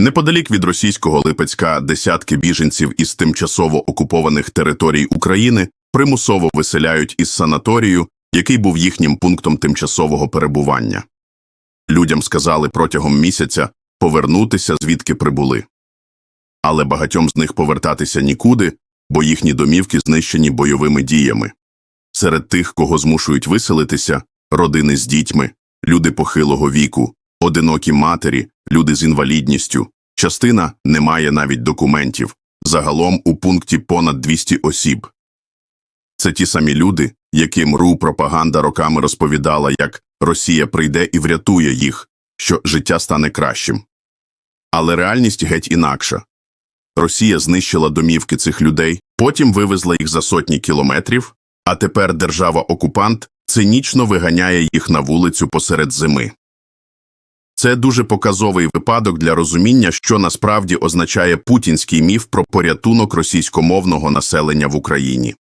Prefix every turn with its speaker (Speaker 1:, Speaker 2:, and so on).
Speaker 1: Неподалік від російського Липецька десятки біженців із тимчасово окупованих територій України примусово виселяють із санаторію, який був їхнім пунктом тимчасового перебування. Людям сказали протягом місяця повернутися, звідки прибули. Але багатьом з них повертатися нікуди, бо їхні домівки знищені бойовими діями. Серед тих, кого змушують виселитися, родини з дітьми, люди похилого віку, одинокі матері, люди з інвалідністю. Частина не має навіть документів. Загалом у пункті понад 200 осіб. Це ті самі люди, яким РУ пропаганда роками розповідала, як Росія прийде і врятує їх, що життя стане кращим. Але реальність геть інакша. Росія знищила домівки цих людей, потім вивезла їх за сотні кілометрів, а тепер держава-окупант цинічно виганяє їх на вулицю посеред зими. Це дуже показовий випадок для розуміння, що насправді означає путінський міф про порятунок російськомовного населення в Україні.